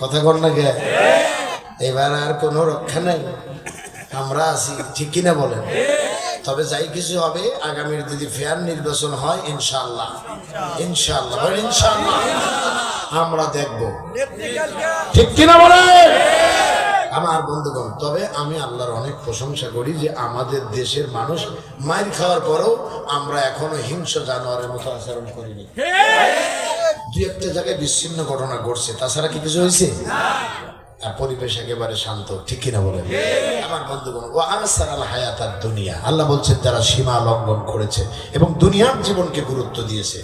কথা কর না গে এবার আর কোনো রক্ষা নাই। আমরা আছি, ঠিক কিনা বলেন? তবে যাই কিছু হবে, আগামীর যদি ফেয়ার নির্বাচন হয় ইনশাল্লাহ ইনশাল্লাহ ইনশাল্লাহ আমরা দেখব। ঠিক কিনা বলেন? আমার বন্ধুগণ, তবে আমি আল্লাহর অনেক প্রশংসা করি যে আমাদের দেশের মানুষ মাইর খাওয়ার পরেও আমরা এখনও হিংস্র জানোয়ারের মতো আচরণ করিনি। দুই একটা জায়গায় বিচ্ছিন্ন ঘটনা ঘটছে, তাছাড়া কি কিছু হয়েছে? পরিবেশ একেবারে শান্ত, ঠিক কিনা বলেন? আমার বন্ধুগণ ও আনসার আল হায়াত আর দুনিয়া, আল্লাহ বলছেন যারা সীমা লঙ্ঘন করেছে এবং দুনিয়ার জীবনকে গুরুত্ব দিয়েছে।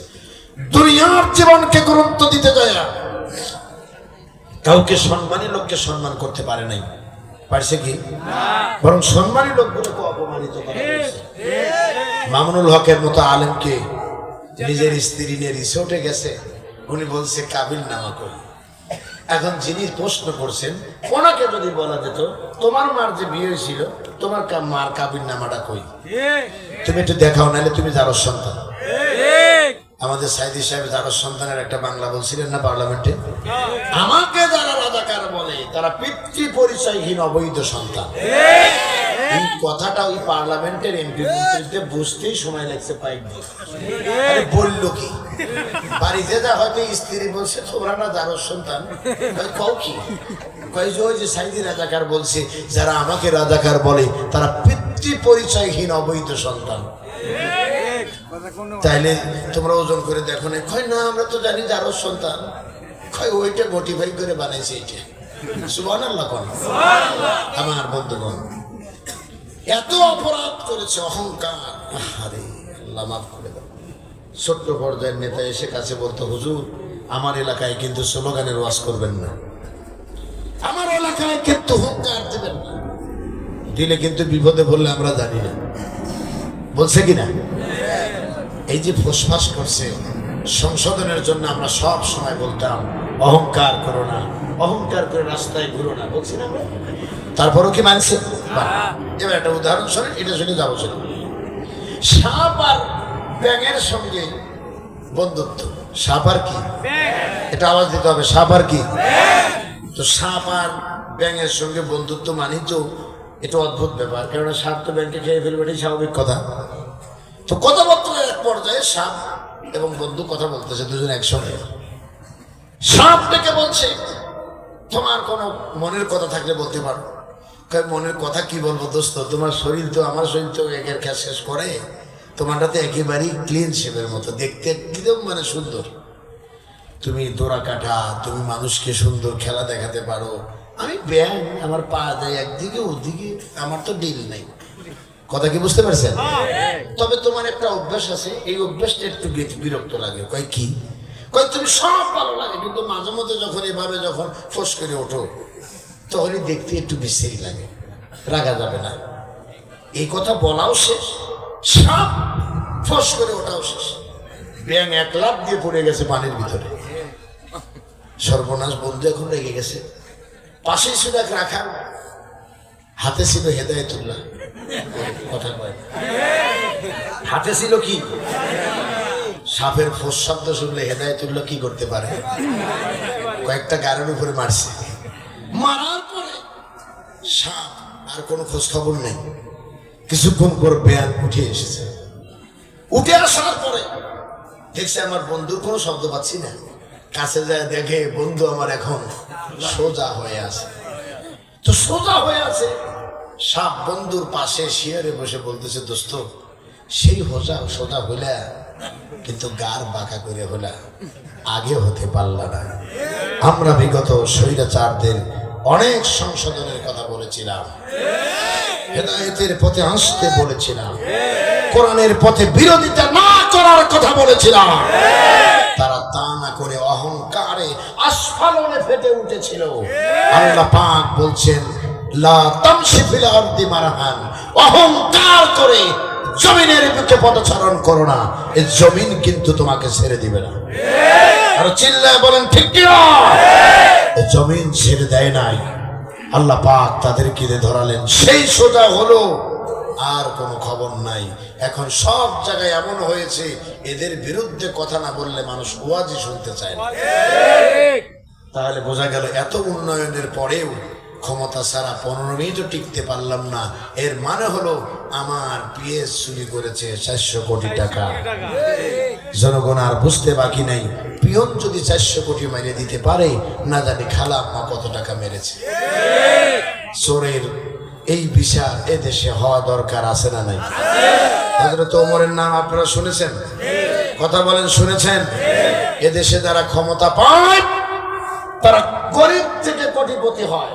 দুনিয়ার জীবনকে গুরুত্ব দিতে যায় কাউকে সম্মানী লোককে সম্মান করতে পারে নাই। পারছে কি? বরং সম্মানী লোকগুলোকে অপমানিত করা মামুনুল হকের মতো আলেমকে নিজের স্ত্রী নিয়ে রিসোর্টে গেছে। উনি বলছে কাবিল নামা কই এখন যিনি প্রশ্ন করছেন ওনাকে যদি বলা যেত তোমার মার যে বিয়ে হয়েছিল তোমার মার কাবিল নামাটা কই? তুমি একটু দেখাও নাহলে তুমি যারো সন্তান। আমাদের সাইদি সাহেব যারা সন্তানের একটা বাংলা বলছিলেন না পার্লামেন্টে? আমাকে যারা রাজাকার বলে তারা পিতৃ পরিচয়হীন অবৈধ সন্তান। এই কথাটা ওই পার্লামেন্টের এমপি মন্ত্রীতে বুঝতেই সময় লাগছে পাইনি বলল কি? বাড়িতে হয়তো স্ত্রী বলছে, তোমরা না সন্তান? কও কি? রাজাকার বলছে, যারা আমাকে রাজাকার বলে, তারা পিতৃ পরিচয়হীন অবৈধ সন্তান। তাইলে তোমরা ওজন করে দেখো না। কয় না, আমরা তো জানি যারো সন্তান। কয় ওইটা মোটিফাই করে বানাইছে এটা। সুবান আমার বন্ধুগণ, এত অপরাধ করেছে অহংকার। আরে আল্লাহ মাফ করে ছোট্ট পর্যায়ের নেতা এসে কাছে বলতো, হুজুর, আমার এলাকায় কিন্তু স্লোগানের ওয়াজ করবেন না। আমার এলাকায় কিন্তু হুঙ্কার দেবেন না। দিলে কিন্তু বিপদে বললে আমরা জানি না। বলছে কিনা এই যে ফুসফাস করছে, সংশোধনের জন্য আমরা সব সময় বলতাম, অহংকার করো না, অহংকার করে রাস্তায় ঘুরো না। বলছি না? তারপরও কি মানছে? এবার একটা উদাহরণ শোনেন, এটা শুনে যাব শুনে সাপ আর ব্যাঙের সঙ্গে বন্ধুত্ব। সাপ আর কি? এটা আওয়াজ দিতে হবে সাপ আর কি? তো সাপ আর ব্যাঙের সঙ্গে বন্ধুত্ব মানি তো এটা অদ্ভুত ব্যাপার কেননা সাপ তো ব্যাংকে খেয়ে ফেলবে এটাই স্বাভাবিক কথা। তো কথাবার্তার এক পর্যায়ে সাপ এবং বন্ধু কথা বলতেছে দুজন একসঙ্গে। সাপ ডেকে বলছে তোমার কোনো মনের কথা থাকলে বলতে পারো। মনের কথা কি বলব দোস্ত? তোমার শরীর তো আমার শরীর তো একের খ্যাস শেষ করে। তোমারটা তো একেবারেই ক্লিন শেপের মতো। দেখতে একদম মানে সুন্দর। তুমি দোড়া কাটা তুমি মানুষকে সুন্দর খেলা দেখাতে পারো। আমি ব্যাং আমার পা দেয় একদিকে ওদিকে আমার তো ডিল নাই। কথা কি বুঝতে পারছেন? তবে তোমার একটা অভ্যাস আছে এই অভ্যাসটা একটু বিরক্ত লাগে। কয় কি? কয় তুমি সব ভালো লাগে কিন্তু মাঝে মধ্যে যখন এভাবে যখন ফোস করে ওঠো তখনই দেখতে একটু বিশ্রী লাগে। রাখা যাবে না। এই কথা বলাও শেষ। সাপ ফোস করে ওঠাও শেষ। ব্যাং এক লাভ দিয়ে পড়ে গেছে পানির ভিতরে। সর্বনাশ বন্ধু এখন রেগে গেছে। পাশেই ছিল এক রাখাল। হাতে ছিল হেদায়তুল্লাহ। কথা কয় হাতে ছিল কি? সাপের ফোস শব্দ শুনলে হেদায়তুল্লাহ কি করতে পারে? কয়েকটা গাড়ির উপরে মারছে। মারার পরে সাপ আর কোনো খোঁজ খবর নেই। কিছুক্ষণ পর বেয়ান উঠে এসেছে। উঠে আসার পরে দেখছে আমার বন্ধুর কোনো শব্দ পাচ্ছি না। কাছে যায় দেখে বন্ধু আমার এখন সোজা হয়ে আছে। তো সোজা হয়ে আছে, সাপ বন্ধুর পাশে শিয়ারে বসে বলতেছে, দোস্ত, সেই হোজা, সোজা হইলা, কিন্তু গার বাঁকা করে হইলা, আগে হতে পারলা না। আমরা বিগত স্বৈরাচারদের অনেক সংশোধনের কথা বলেছিলাম। হেদায়েতের পথে আসতে বলেছিলাম। কোরআনের পথে বিরোধিতা না করার কথা বলেছিলাম। তারা তা না করে অহংকারে আস্ফালনে ফেটে উঠেছিল। আল্লাহ পাক বলছেন লা তামশি আরদি মারহান। অহংকার করে জমিনের বুকে পদচারণ করো না। এই জমিন কিন্তু তোমাকে ছেড়ে দিবে না। আর চিল্লায় বলেন ঠিক কি না? জমিন ছেড়ে দেয় নাই। আল্লাহ পাক তাদের কিনে ধরালেন। সেই সোজা হলো আর কোনো খবর নাই। এখন সব জায়গায় এমন হয়েছে এদের বিরুদ্ধে কথা না বললে মানুষ ওয়াজই শুনতে চায় না। তাহলে বোঝা গেল এত উন্নয়নের পরেও ক্ষমতা ছাড়া পনেরো মিনিটও টিকতে পারলাম না। এর মানে হলো আমার পিএস চুরি করেছে চারশো কোটি টাকা। জনগণ আর বুঝতে বাকি নাই পিয়ন যদি চারশো কোটি মেরে দিতে পারে না জানি খালা আম্মা কত টাকা মেরেছে। চোরের এই বিচার এ দেশে হওয়া দরকার আছে না নাই? হজরত ওমরের নাম আপনারা শুনেছেন? কথা বলেন, শুনেছেন? এ দেশে যারা ক্ষমতা পায়, তারা গরিব থেকে কোটিপতি হয়।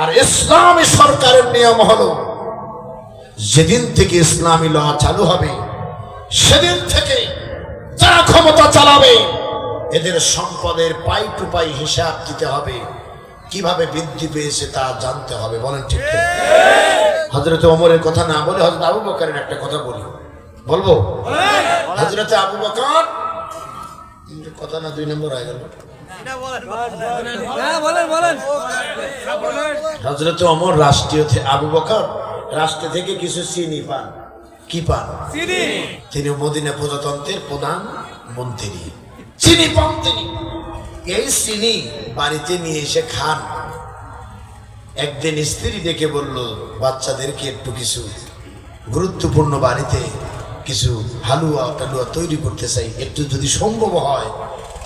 আর ইসলামী সরকারের নিয়ম হলো, যেদিন থেকে ইসলামী ল চালু হবে, সেদিন থেকে যারা ক্ষমতা চালাবে, এদের সম্পদের পাই টু পাই হিসাব দিতে হবে। কীভাবে বৃদ্ধি পেয়েছে তা জানতে হবে বলেন ঠিক হজরত অমরের কথা না বলে হজরত আবু বকরের একটা কথা বলি। বলব? হজরত আবু বকর কথা না দুই নম্বর হয়ে গেল। হজরত অমর রাষ্ট্রীয় আবু বকর রাষ্ট্র থেকে কিছু চিনি পান। কি পান? তিনি মদিনা প্রজাতন্ত্রের প্রধান মন্ত্রী। চিনি পান তিনি। এই চিনি বাড়িতে নিয়ে এসে খান। একদিন স্ত্রী ডেকে বলল, বাচ্চাদেরকে একটু কিছু গুরুত্বপূর্ণ বাড়িতে কিছু হালুয়া টালুয়া তৈরি করতে চাই। একটু যদি সম্ভব হয়,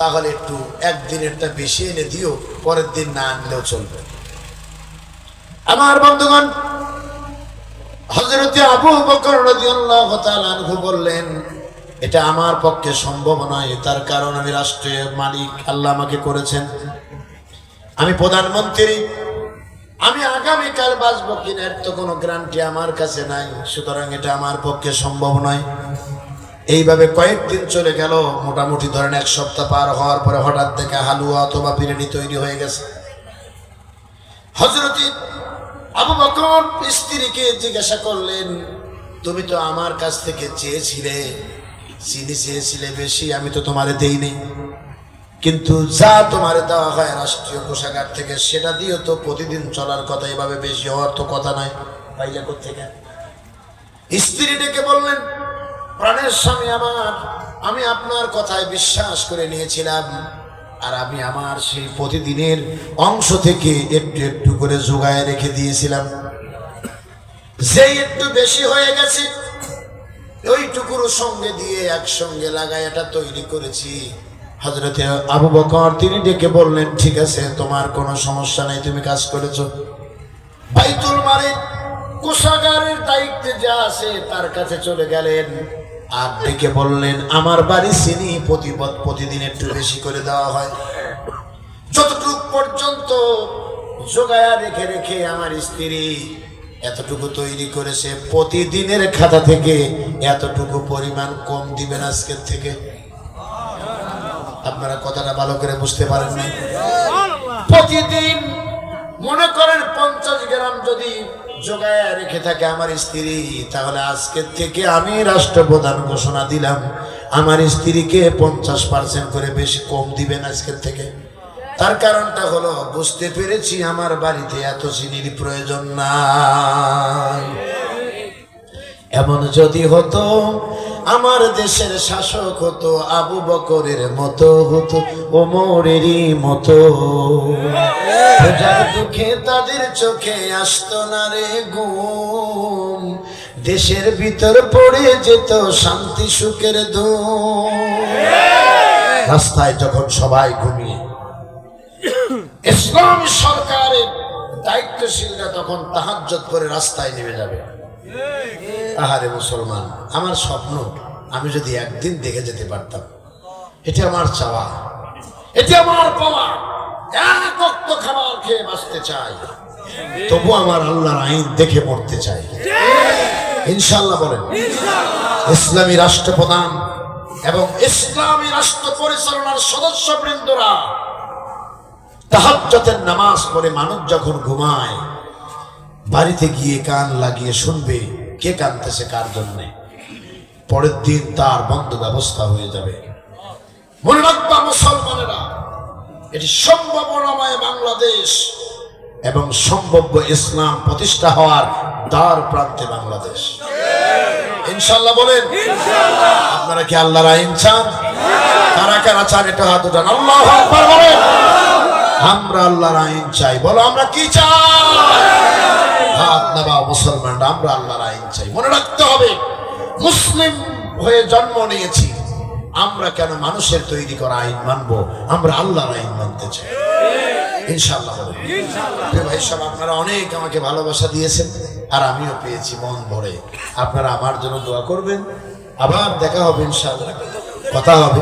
তাহলে একটু একদিনেরটা বেশি এনে দিও, পরের দিন না আনলেও চলবে। আমার বন্ধুগণ হজরতে আবু বকর রাদিয়াল্লাহু তাআলা আনহু বললেন এটা আমার পক্ষে সম্ভব নয়, তার কারণ আমি রাষ্ট্রের মালিক, আল্লাহ আমাকে করেছেন। আমি প্রধানমন্ত্রী, আমি আগামীকাল বাঁচবো কিনা এর তো কোনো গ্যারান্টি আমার কাছে নাই, সুতরাং এটা আমার পক্ষে সম্ভব নয়। এইভাবে কয়েকদিন চলে গেল, মোটামুটি ধরেন এক সপ্তাহ পার হওয়ার পরে হঠাৎ থেকে হালুয়া অথবা বিরিয়ানি তৈরি হয়ে গেছে। হজরতি আবু বকর স্ত্রীকে জিজ্ঞাসা করলেন, তুমি তো আমার কাছ থেকে চেয়েছিলে চিনি চেয়েছিলে বেশি, আমি তো তোমারে দেইনি। কিন্তু যা তোমার দেওয়া হয় রাষ্ট্রীয় কোষাগার থেকে, সেটা দিয়েও তো প্রতিদিন চলার কথা এভাবে বেশি হওয়ার তো কথা নয় পাইলে থেকে স্ত্রী ডেকে বললেন, প্রাণের স্বামী আমার, আমি আপনার কথায় বিশ্বাস করে নিয়েছিলাম। আর আমি আমার সেই প্রতিদিনের অংশ থেকে একটু একটু করে জোগায় রেখে দিয়েছিলাম। যেই একটু বেশি হয়ে গেছে ওইটুকুর সঙ্গে দিয়ে একসঙ্গে লাগাই এটা তৈরি করেছি। হজরতে আবু বকর, তিনি ডেকে বললেন, ঠিক আছে, তোমার কোনো সমস্যা নেই, তুমি কাজ করেছ। বাইতুল মালিক কোষাগারের দায়িত্বে যা আছে তার কাছে চলে গেলেন আর ডেকে বললেন, আমার বাড়ি চিনি, প্রতিপদ প্রতিদিন একটু বেশি করে দেওয়া হয়। যতটুক পর্যন্ত জোগায়া রেখে রেখে আমার স্ত্রী এতটুকু তৈরি করেছে প্রতিদিনের খাতা থেকে, এতটুকু পরিমাণ কম দিবেন আজকের থেকে। আপনারা কথাটা ভালো করে বুঝতে পারেন না প্রতিদিন মনে করেন পঞ্চাশ গ্রাম যদি জোগায় রেখে থাকে আমার স্ত্রী, তাহলে আজকের থেকে আমি রাষ্ট্রপ্রধান ঘোষণা দিলাম, আমার স্ত্রীকে পঞ্চাশ পার্সেন্ট করে বেশি কম দিবেন আজকের থেকে। তার কারণটা হলো, বুঝতে পেরেছি আমার বাড়িতে এত চিনির প্রয়োজন নাই। এমন যদি হতো, আমার দেশের শাসক হতো, আবু বকরের মতো হতো, ওমরেরই মতো। প্রজার দুঃখে তাদের চোখে আসতো না রে ঘুম, দেশের ভিতর পড়ে যেত শান্তি সুখের ধুম রাস্তায় যখন সবাই ঘুমিয়ে ইসলাম সরকারের দায়িত্বশীলরা তখন তাহাজ্জত করে রাস্তায় নেমে যাবে। আহারে মুসলমান, আমার স্বপ্ন, আমি যদি একদিন দেখে যেতে পারতাম। এটি আমার চাওয়া। এটি আমার পাওয়া। খাবার খেয়ে বাঁচতে চাই। তবু আমার আল্লাহর আইন দেখে পড়তে চাই। ইনশাল্লাহ বলেন। ইসলামী রাষ্ট্রপ্রধান এবং ইসলামী রাষ্ট্র পরিচালনার সদস্য বৃন্দরা তাহাজ্জতের নামাজ পড়ে মানুষ যখন ঘুমায়, বাড়িতে গিয়ে কান লাগিয়ে শুনবে কে কানতেছে কার জন্যে। পরের দিন তার বন্ধ ব্যবস্থা হয়ে যাবে। মনে মুসলমানেরা, এটি সম্ভাবনাময় বাংলাদেশ এবং সম্ভাব্য ইসলাম প্রতিষ্ঠা হওয়ার দ্বার প্রান্তে বাংলাদেশ। ইনশাল্লাহ বলেন, আপনারা কি আল্লাহর আইন চান? কারা কারা চান? এটা হাত উঠান। আল্লাহ বলেন। আমরা আল্লাহর আইন চাই। বলো আমরা কি চাই? হাত নাবা মুসলমানরা আমরা আল্লাহর আইন চাই। মনে রাখতে হবে মুসলিম হয়ে জন্ম নিয়েছি আমরা কেন মানুষের তৈরি করা আইন মানবো? আমরা আল্লাহর আইন মানতে চাই। ইনশাআল্লাহ হবে ভাই সব আপনারা অনেক আমাকে ভালোবাসা দিয়েছেন আর আমিও পেয়েছি মন ভরে। আপনারা আমার জন্য দোয়া করবেন। আবার দেখা হবে ইনশাআল্লাহ। কথা হবে।